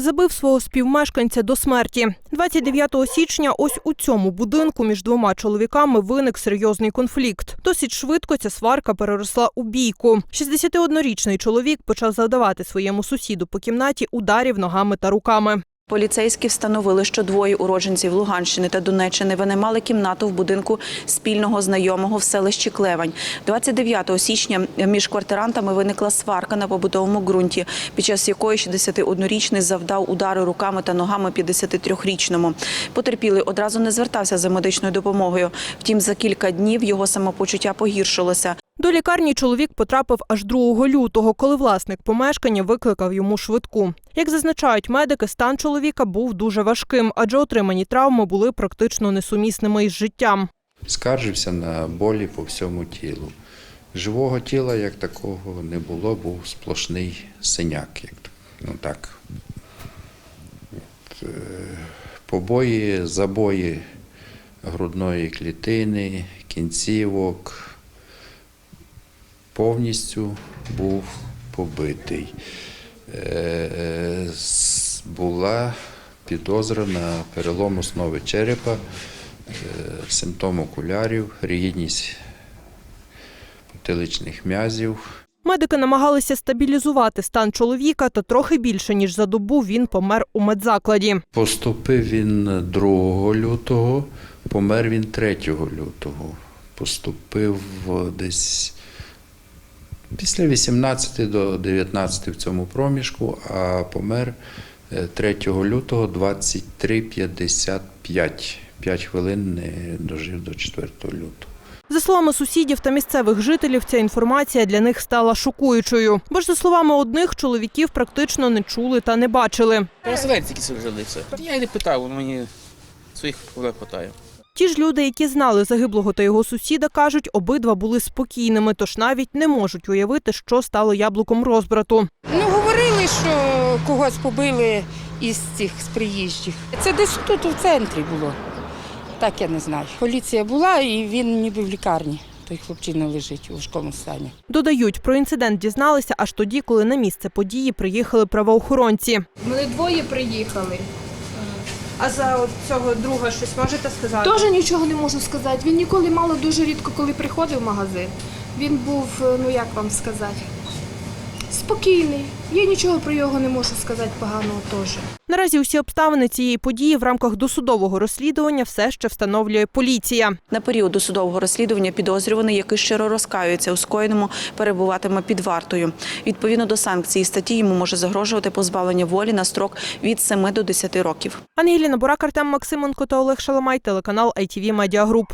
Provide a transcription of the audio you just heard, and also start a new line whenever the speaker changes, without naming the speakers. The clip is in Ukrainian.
забив свого співмешканця до смерті. 29 січня ось у цьому будинку між двома чоловіками виник серйозний конфлікт. Досить швидко ця сварка переросла у бійку. 61-річний чоловік почав завдавати своєму сусіду по кімнаті ударів ногами та руками.
Поліцейські встановили, що двоє уродженців Луганщини та Донеччини винаймали кімнату в будинку спільного знайомого в селищі Клевань. 29 січня між квартирантами виникла сварка на побутовому ґрунті, під час якої 61-річний завдав удари руками та ногами 53-річному. Потерпілий одразу не звертався за медичною допомогою. Втім, за кілька днів його самопочуття погіршилося.
До лікарні чоловік потрапив аж 2 лютого, коли власник помешкання викликав йому швидку. Як зазначають медики, стан чоловіка був дуже важким, адже отримані травми були практично несумісними із життям.
Скаржився на болі по всьому тілу. Живого тіла як такого не було, був сплошний синяк. Як, ну так. Е, Побої, забої грудної клітини, кінцівок. Повністю був побитий. Е, Була підозра на перелом основи черепа, е, симптом окулярів, рігідність потиличних м'язів.
Медики намагалися стабілізувати стан чоловіка, та трохи більше ніж за добу він помер у медзакладі.
Поступив він 2 лютого, помер він 3 лютого. Поступив десь після 18 до 19 в цьому проміжку, а помер е, 3 лютого 23.55. 5 хвилин не дожив до 4 лютого.
За словами сусідів та місцевих жителів, ця інформація для них стала шокуючою. Бо ж за словами одних, чоловіків практично не чули та не бачили.
Переселенці якісь жили це. Я й не питав, мені своїх колег питає.
Ті ж люди, які знали загиблого та його сусіда, кажуть, обидва були спокійними, тож навіть не можуть уявити, що стало яблуком розбрату.
Ну, говорили, що когось побили із цих з приїжджих. Це десь тут у центрі було. Так я не знаю. Поліція була і він ніби в лікарні. Той хлопчина лежить у важкому стані.
Додають, про інцидент дізналися аж тоді, коли на місце події приїхали правоохоронці.
Ми двоє приїхали.
А за цього друга щось можете сказати?
Теж нічого не можу сказати. Він ніколи мало дуже рідко, коли приходив в магазин. Він був, е, ну як вам сказати, спокійний. Я нічого про його не можу сказати поганого теж.
Наразі усі обставини цієї події в рамках досудового розслідування все ще встановлює поліція.
На період досудового розслідування підозрюваний, який щиро розкаюється у скоєному, перебуватиме під вартою. Відповідно до санкції статті йому може загрожувати позбавлення волі на строк від 7 до 10 років.
Ангеліна Бурак, Артем Максименко та Олег Шаламай, телеканал ITV Media Group.